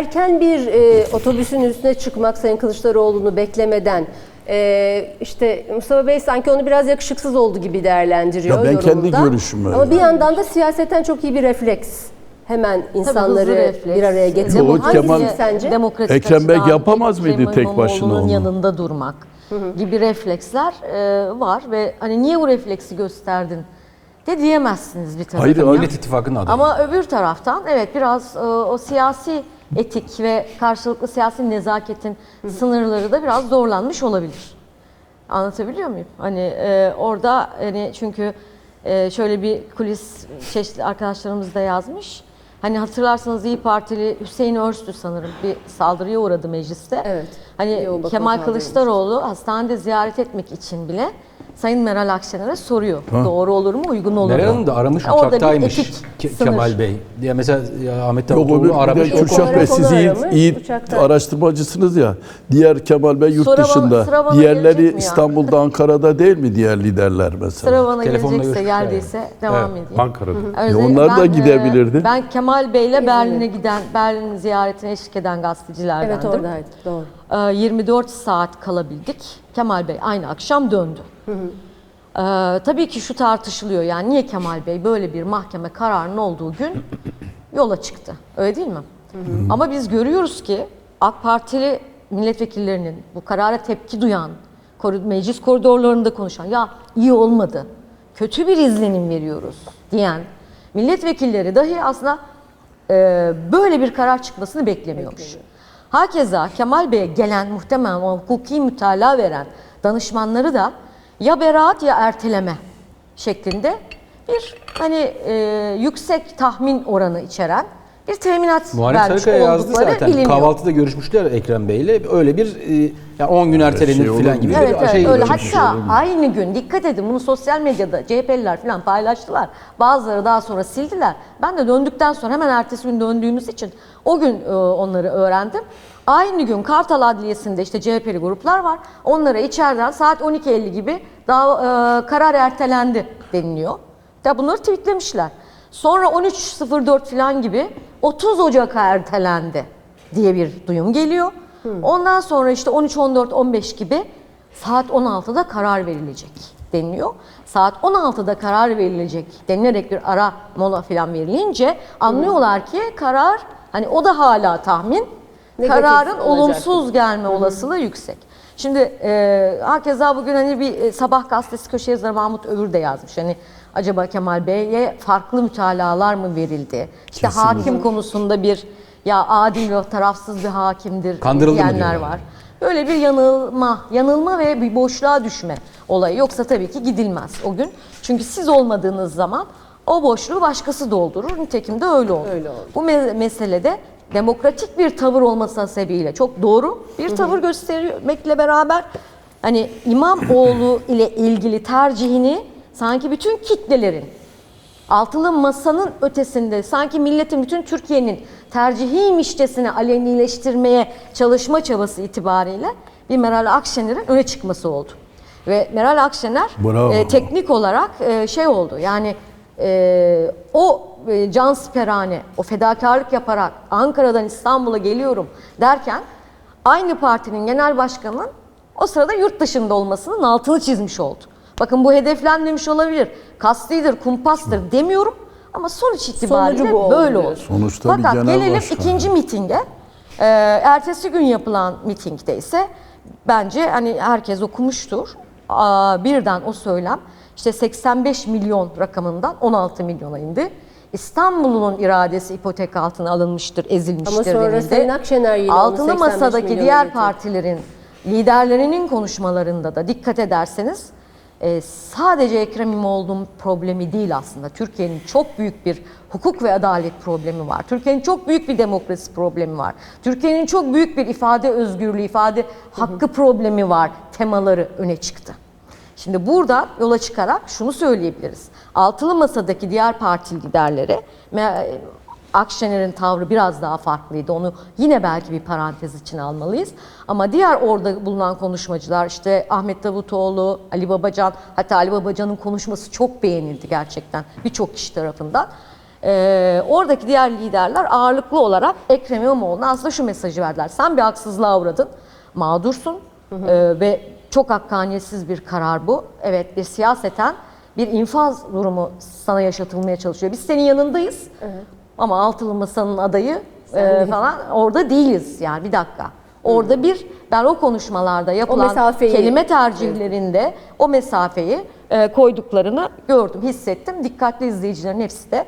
erken bir e, otobüsün üstüne çıkmak Sayın Kılıçdaroğlu'nu beklemeden e, işte Mustafa Bey sanki onu biraz yakışıksız oldu gibi değerlendiriyor Ya ben kendi yorumunda. görüşüm öyle. Ama bir yandan da siyaseten çok iyi bir refleks. Hemen insanları refleks. bir araya getirmek. Yok, Hangisi Kemal- sence? Demokratik Ekrem Bey açıdan yapamaz mıydı Ekrem tek başına İmamoğlu'nun onu? yanında durmak gibi refleksler e, var ve hani niye bu refleksi gösterdin de diyemezsiniz bir taraftan. Hayır, Millet İttifakı'nın adayı. Ama öbür taraftan evet biraz e, o siyasi etik ve karşılıklı siyasi nezaketin sınırları da biraz zorlanmış olabilir. Anlatabiliyor muyum? Hani e, orada hani çünkü e, şöyle bir kulis çeşitli arkadaşlarımız da yazmış. Hani hatırlarsanız İyi Partili Hüseyin Örstü sanırım bir saldırıya uğradı mecliste. Evet. Hani Kemal. Kılıçdaroğlu hastanede ziyaret etmek için bile Sayın Meral Akşener'e soruyor. Doğru olur mu, uygun olur mu? Meral Hanım da aramış bir uçaktaymış Ke- sınır. Kemal Bey. diye mesela ya Ahmet Davutoğlu aramış. Kürşat Bey siz iyi, iyi uçakta. araştırmacısınız ya. Diğer Kemal Bey yurt Sıra dışında. sıra Diğerleri ya? İstanbul'da, Ankara'da değil mi diğer liderler mesela? Sıra bana Telefonla gelecekse, geldiyse devam Evet, edeyim. Ankara'da. Özellikle onlar da ben, e, gidebilirdi. Ben Kemal Bey'le Berlin'e giden, Berlin ziyaretine eşlik eden gazetecilerdendim. Evet oradaydı. Doğru. Ee, 24 saat kalabildik. Kemal Bey aynı akşam döndü. Ee, tabii ki şu tartışılıyor yani niye Kemal Bey böyle bir mahkeme kararının olduğu gün yola çıktı. Öyle değil mi? Ama biz görüyoruz ki AK Partili milletvekillerinin bu karara tepki duyan, meclis koridorlarında konuşan ya iyi olmadı, kötü bir izlenim veriyoruz diyen milletvekilleri dahi aslında e, böyle bir karar çıkmasını beklemiyormuş. Hakeza Kemal Bey'e gelen muhtemelen hukuki mütalaa veren danışmanları da ya beraat ya erteleme şeklinde bir hani e, yüksek tahmin oranı içeren bir teminat Muharrem vermiş Sarıkaya yazdı zaten. biliniyor. Kahvaltıda görüşmüşler Ekrem Bey'le. Öyle bir e, yani 10 gün ertelenir şey falan gibi Evet, bir evet şey. öyle. Hatta aynı gün dikkat edin bunu sosyal medyada CHP'liler falan paylaştılar. Bazıları daha sonra sildiler. Ben de döndükten sonra hemen ertesi gün döndüğümüz için o gün e, onları öğrendim. Aynı gün Kartal Adliyesi'nde işte CHP'li gruplar var. Onlara içeriden saat 12.50 gibi daha e, karar ertelendi deniliyor. Ya bunları tweetlemişler. Sonra 13.04 falan gibi 30 Ocak'a ertelendi diye bir duyum geliyor. Ondan sonra işte 13, 14, 15 gibi saat 16'da karar verilecek deniliyor. Saat 16'da karar verilecek denilerek bir ara mola falan verilince anlıyorlar ki karar hani o da hala tahmin. Negatif kararın olacak. olumsuz gelme olasılığı yüksek. Şimdi e, hakeza bugün hani bir e, sabah gazetesi köşe yazarı Mahmut Övür de yazmış. Hani acaba Kemal Bey'e farklı mütalalar mı verildi? İşte hakim konusunda bir ya adil ve tarafsız bir hakimdir Kandırıldı diyenler var. Böyle bir yanılma, yanılma ve bir boşluğa düşme olayı. Yoksa tabii ki gidilmez o gün. Çünkü siz olmadığınız zaman o boşluğu başkası doldurur. Nitekim de öyle oldu. Öyle oldu. Bu me- meselede demokratik bir tavır olması sebebiyle çok doğru bir tavır göstermekle beraber hani İmamoğlu ile ilgili tercihini sanki bütün kitlelerin altılı masanın ötesinde sanki milletin bütün Türkiye'nin tercihiymişçesine alenileştirmeye çalışma çabası itibariyle bir Meral Akşener'in öne çıkması oldu. Ve Meral Akşener Bravo. e, teknik olarak e, şey oldu yani e, o e, can siperhane, o fedakarlık yaparak Ankara'dan İstanbul'a geliyorum derken aynı partinin genel başkanının o sırada yurt dışında olmasının altını çizmiş oldu. Bakın bu hedeflenmemiş olabilir, kastidir, kumpastır demiyorum ama sonuç itibariyle bu böyle oldu. Sonuçta bir Fakat genel gelelim başkan. ikinci mitinge. Ee, ertesi gün yapılan mitingde ise bence hani herkes okumuştur. Aa, birden o söylem işte 85 milyon rakamından 16 milyona indi. İstanbul'un iradesi ipotek altına alınmıştır, ezilmiştir Ama sonra denildi. Sayın Akşener yine Altılı 85 Masa'daki diğer getirdi. partilerin liderlerinin konuşmalarında da dikkat ederseniz e, sadece Ekrem İmamoğlu'nun problemi değil aslında. Türkiye'nin çok büyük bir hukuk ve adalet problemi var. Türkiye'nin çok büyük bir demokrasi problemi var. Türkiye'nin çok büyük bir ifade özgürlüğü, ifade hakkı problemi var. Temaları öne çıktı. Şimdi burada yola çıkarak şunu söyleyebiliriz. Altılı Masa'daki diğer parti liderleri Akşener'in tavrı biraz daha farklıydı. Onu yine belki bir parantez içine almalıyız. Ama diğer orada bulunan konuşmacılar işte Ahmet Davutoğlu, Ali Babacan hatta Ali Babacan'ın konuşması çok beğenildi gerçekten birçok kişi tarafından. Ee, oradaki diğer liderler ağırlıklı olarak Ekrem İmamoğlu'na aslında şu mesajı verdiler. Sen bir haksızlığa uğradın, mağdursun Ee, ve çok hakkaniyetsiz bir karar bu. Evet bir siyaseten bir infaz durumu sana yaşatılmaya çalışıyor. Biz senin yanındayız ama altılı masanın adayı e, falan orada değiliz yani bir dakika. Orada bir ben o konuşmalarda yapılan mesafeyi- kelime tercihlerinde o mesafeyi e, koyduklarını gördüm, hissettim. Dikkatli izleyicilerin hepsi de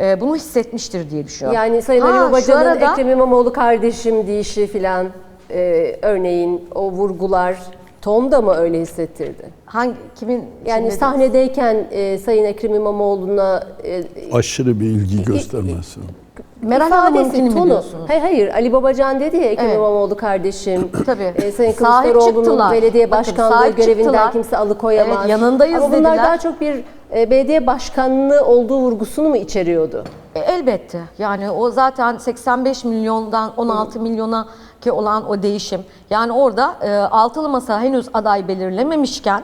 e, bunu hissetmiştir diye düşünüyorum. Yani Sayın Ha, Ali Babacan'ın arada- Ekrem İmamoğlu kardeşim deyişi filan e, örneğin o vurgular Tom da mı öyle hissettirdi? hangi kimin Yani sahnedeyken e, Sayın Ekrem İmamoğlu'na e, Aşırı bir ilgi göstermesi. Meral ifadesi, Hanım'ınkini mi tonu. diyorsunuz? Hayır hayır Ali Babacan dedi ya Ekrem Evet. İmamoğlu kardeşim. Tabii. E, Sayın Sahip Kılıçdaroğlu'nun çıktılar. belediye Bakın, başkanlığı sahip görevinden çıktılar. kimse alıkoyamaz. Evet, yanındayız Ama bunlar dediler. daha çok bir e, belediye başkanlığı olduğu vurgusunu mu içeriyordu? E, Elbette. Yani o zaten 85 milyondan 16 milyona ki olan o değişim. Yani orada e, altılı masa henüz aday belirlememişken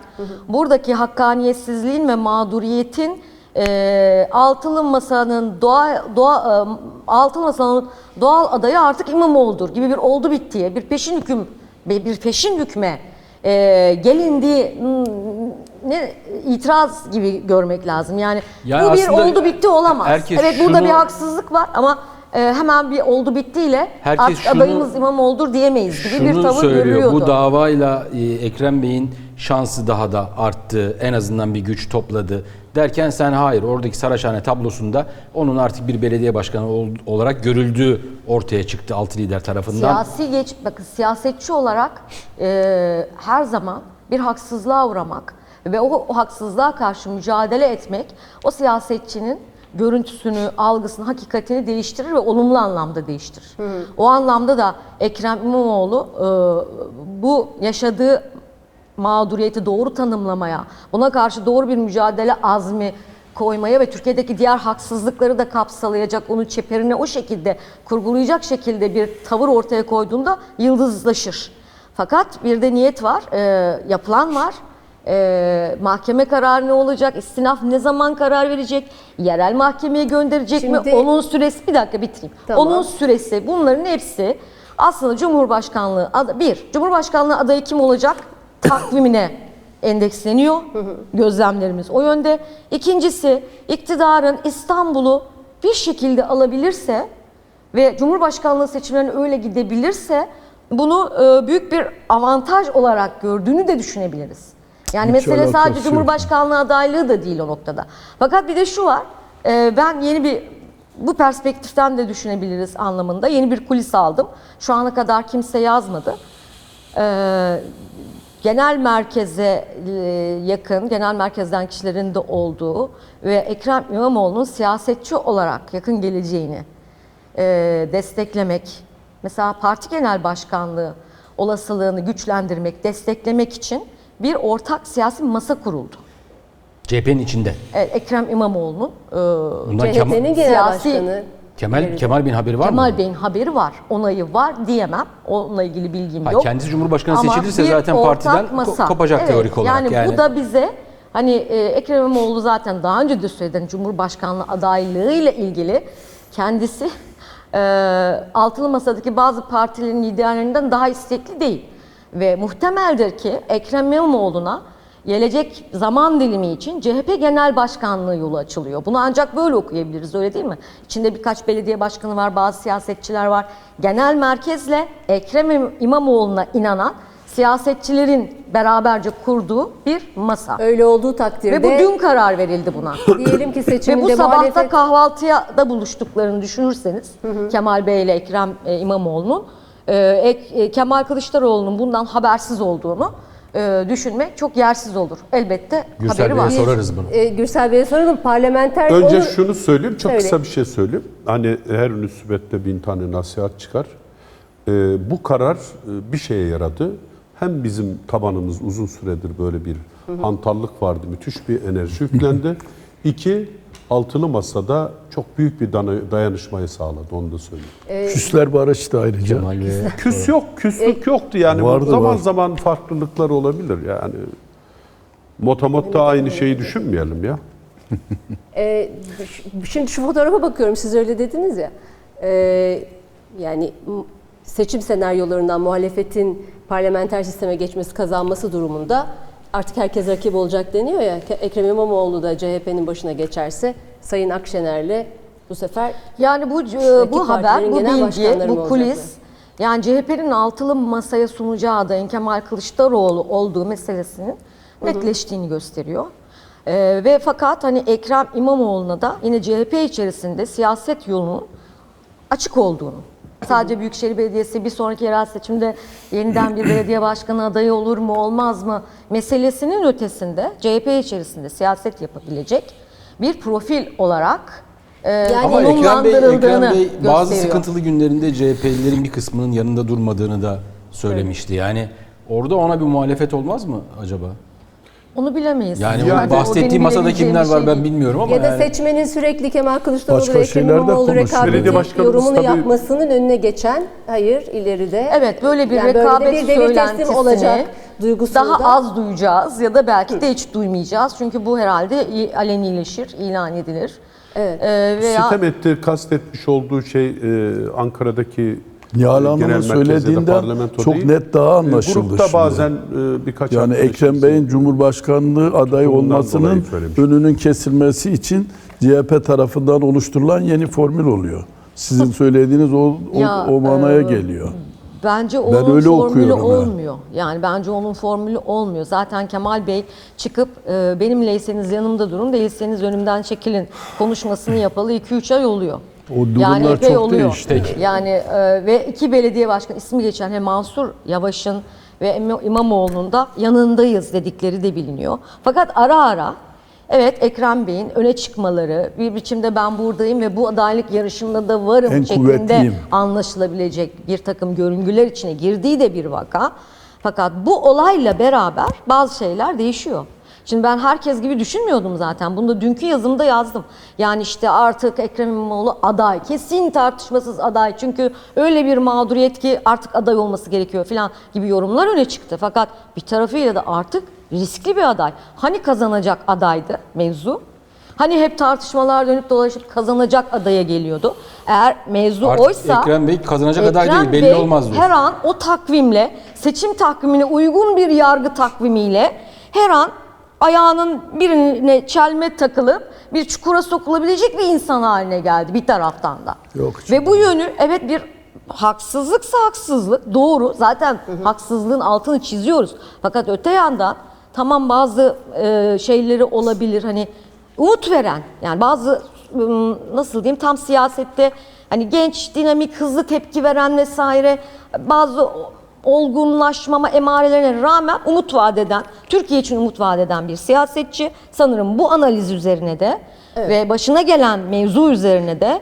buradaki hakkaniyetsizliğin ve mağduriyetin e, altılı masanın doğa, doğa e, altılı masanın doğal adayı artık İmamoğlu'dur gibi bir oldu bittiye bir peşin hüküm bir peşin hükme e, gelindiği hmm, ne itiraz gibi görmek lazım. Yani, Yani bu bir oldu bitti olamaz. evet burada şunu- bir haksızlık var ama e, hemen bir oldu bittiyle Herkes artık şunu- adayımız İmamoğlu'dur diyemeyiz gibi bir tavır söylüyor. görülüyordu. Bu davayla e, Ekrem Bey'in şansı daha da arttı. En azından bir güç topladı. Derken sen hayır oradaki Saraçhane tablosunda onun artık bir belediye başkanı ol- olarak görüldüğü ortaya çıktı altı lider tarafından. Siyasi geç, bakın siyasetçi olarak e, her zaman bir haksızlığa uğramak ve o, o haksızlığa karşı mücadele etmek o siyasetçinin görüntüsünü, algısını, hakikatini değiştirir ve olumlu anlamda değiştirir. O anlamda da Ekrem İmamoğlu e, bu yaşadığı mağduriyeti doğru tanımlamaya, buna karşı doğru bir mücadele azmi koymaya ve Türkiye'deki diğer haksızlıkları da kapsalayacak, onu çeperine o şekilde kurgulayacak şekilde bir tavır ortaya koyduğunda yıldızlaşır. Fakat bir de niyet var, e, yapılan var. E, mahkeme kararı ne olacak, istinaf ne zaman karar verecek, yerel mahkemeye gönderecek mi, Şimdi- onun süresi, bir dakika bitireyim. Tamam. Onun süresi, bunların hepsi aslında Cumhurbaşkanlığı, ad- bir, Cumhurbaşkanlığı adayı kim olacak? Takvimine endeksleniyor. Gözlemlerimiz o yönde. İkincisi, iktidarın İstanbul'u bir şekilde alabilirse ve Cumhurbaşkanlığı seçimlerine öyle gidebilirse bunu e, büyük bir avantaj olarak gördüğünü de düşünebiliriz. Yani Hiç mesele sadece yok. Cumhurbaşkanlığı adaylığı da değil o noktada. Fakat bir de şu var. e, ben yeni bir bu perspektiften de düşünebiliriz anlamında yeni bir kulis aldım. Şu ana kadar kimse yazmadı. Ee, genel merkeze e, yakın, genel merkezden kişilerin de olduğu ve Ekrem İmamoğlu'nun siyasetçi olarak yakın geleceğini e, desteklemek, mesela parti genel başkanlığı olasılığını güçlendirmek, desteklemek için bir ortak siyasi masa kuruldu. CHP'nin içinde. Evet, Ekrem İmamoğlu'nun e, Kemal, CHP'nin genel Siyasi- başkanı. Kemal, Kemal Bey'in haberi var mı? Kemal Bey'in haberi var, onayı var diyemem. Onunla ilgili bilgim Ha, yok. kendisi Cumhurbaşkanı Ama seçilirse zaten partiden ko- kopacak Evet, teorik olarak. Yani, Yani, bu da bize hani e, Ekrem İmamoğlu zaten daha önce de söylediğim Cumhurbaşkanlığı adaylığıyla ilgili kendisi e, altılı masadaki bazı partilerin liderlerinden daha istekli değil. Ve muhtemeldir ki Ekrem İmamoğlu'na gelecek zaman dilimi için CHP Genel Başkanlığı yolu açılıyor. Bunu ancak böyle okuyabiliriz öyle değil mi? İçinde birkaç belediye başkanı var, bazı siyasetçiler var. Genel merkezle Ekrem İmamoğlu'na inanan siyasetçilerin beraberce kurduğu bir masa. Öyle olduğu takdirde Ve bu dün karar verildi buna. diyelim ki Ve seçiminde bu sabahta muhalefet- kahvaltıya da buluştuklarını düşünürseniz Kemal Bey ile Ekrem e, İmamoğlu'nun e, Ek- e, Kemal Kılıçdaroğlu'nun bundan habersiz olduğunu e, düşünmek çok yersiz olur. Elbette Gürsel haberi Bey'e var. sorarız bunu. e, Gürsel Bey'e soralım. Parlamenter Önce onu- şunu söyleyeyim, çok Söyle. kısa bir şey söyleyeyim. Hani her nüsbette bin tane nasihat çıkar. Ee, bu karar e, bir şeye yaradı. Hem bizim tabanımız uzun süredir böyle bir hantallık vardı, müthiş bir enerji yüklendi. İki, altılı masada çok büyük bir dayanışmayı sağladı, onu da söyleyeyim. Küsler barıştı ayrıca. Küs yok, küslük yoktu yani. Vardı, zaman var. zaman farklılıklar olabilir yani. Motamot da aynı şeyi düşünmeyelim ya. Ee, şimdi şu fotoğrafa bakıyorum siz öyle dediniz ya. Ee, yani seçim senaryolarından muhalefetin parlamenter sisteme geçmesi kazanması durumunda artık herkes rakip olacak deniyor ya. Ekrem İmamoğlu da CHP'nin başına geçerse Sayın Akşener'le bu sefer Yani bu e, bu haber, bu bilgi, bu olacaklar? kulis yani CHP'nin altılı masaya sunacağı adayın Kemal Kılıçdaroğlu olduğu meselesinin netleştiğini gösteriyor. Ee, ve fakat hani Ekrem İmamoğlu'na da yine CHP içerisinde siyaset yolunun açık olduğunu. Sadece Büyükşehir Belediyesi bir sonraki yerel seçimde yeniden bir belediye başkanı adayı olur mu olmaz mı meselesinin ötesinde CHP içerisinde siyaset yapabilecek bir profil olarak e, Yani Ama Ekrem Bey, Ekrem Bey bazı gösteriyor. sıkıntılı günlerinde CHP'lilerin bir kısmının yanında durmadığını da söylemişti. Yani orada ona bir muhalefet olmaz mı acaba? Onu bilemeyiz. Yani, Yani o bahsettiği masada kimler bir var şey ben bilmiyorum ama ya da yani. seçmenin sürekli Kemal Kılıçdaroğlu Başka ve Ekrem İmamoğlu rekabeti yorumunu tabii- yapmasının önüne geçen hayır ileride Evet böyle bir yani böyle rekabet bir devir teslim söylentisini olacak duygusunu daha da- az duyacağız ya da belki de hiç duymayacağız. Çünkü bu herhalde alenileşir, ilan edilir. Evet. Ee, veya Sitem etti, kastetmiş olduğu şey e, Ankara'daki Nihal e, Hanım'ın genel merkezde de söylediğinden parlamento çok değil. net daha E, anlaşıldı Grupta şimdi. bazen birkaç Yani Ekrem Bey'in Cumhurbaşkanlığı adayı olmasının önünün kesilmesi için CHP tarafından oluşturulan yeni formül oluyor. Sizin söylediğiniz o, o, Ya, o manaya e, geliyor. Bence Ben onun öyle formülü olmuyor. Yani bence onun formülü olmuyor. Zaten Kemal Bey çıkıp e, benim leyseniz yanımda durun, değilseniz önümden çekilin konuşmasını yapalı 2-3 ay oluyor. O durumlar çok değişti. Yani e, ve iki belediye başkanı ismi geçen hem Mansur Yavaş'ın ve İmam- İmamoğlu'nun da yanındayız dedikleri de biliniyor. Fakat ara ara evet Ekrem Bey'in öne çıkmaları, bir biçimde ben buradayım ve bu adaylık yarışında da varım En şeklinde kuvvetliyim. anlaşılabilecek bir takım görüngüler içine girdiği de bir vaka. Fakat bu olayla beraber bazı şeyler değişiyor. Şimdi ben herkes gibi düşünmüyordum zaten. Bunu da dünkü yazımda yazdım. Yani işte artık Ekrem İmamoğlu aday. Kesin tartışmasız aday. Çünkü öyle bir mağduriyet ki artık aday olması gerekiyor falan gibi yorumlar öne çıktı. Fakat bir tarafıyla da artık riskli bir aday. Hani kazanacak adaydı mevzu? Hani hep tartışmalar dönüp dolaşıp kazanacak adaya geliyordu. Eğer mevzu Artık oysa Ekrem Bey kazanacak aday Ekrem değil belli Bey olmaz diyor. Her an o takvimle seçim takvimine uygun bir yargı takvimiyle her an ayağının birine çelme takılıp bir çukura sokulabilecek bir insan haline geldi bir taraftan da. Yok Ve bu yönü evet bir haksızlıksa haksızlık doğru zaten haksızlığın altını çiziyoruz. Fakat öte yandan tamam bazı e, şeyleri olabilir hani umut veren yani bazı nasıl diyeyim tam siyasette hani genç dinamik hızlı tepki veren vesaire bazı olgunlaşmama emarelerine rağmen umut vaat eden, Türkiye için umut vaat eden bir siyasetçi. Sanırım bu analiz üzerine de ve başına gelen mevzu üzerine de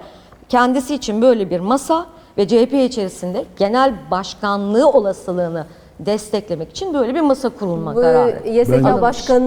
kendisi için böyle bir masa ve CHP içerisinde genel başkanlığı olasılığını desteklemek için böyle bir masa kurulma Bu kararı. YSK Başkanı'nın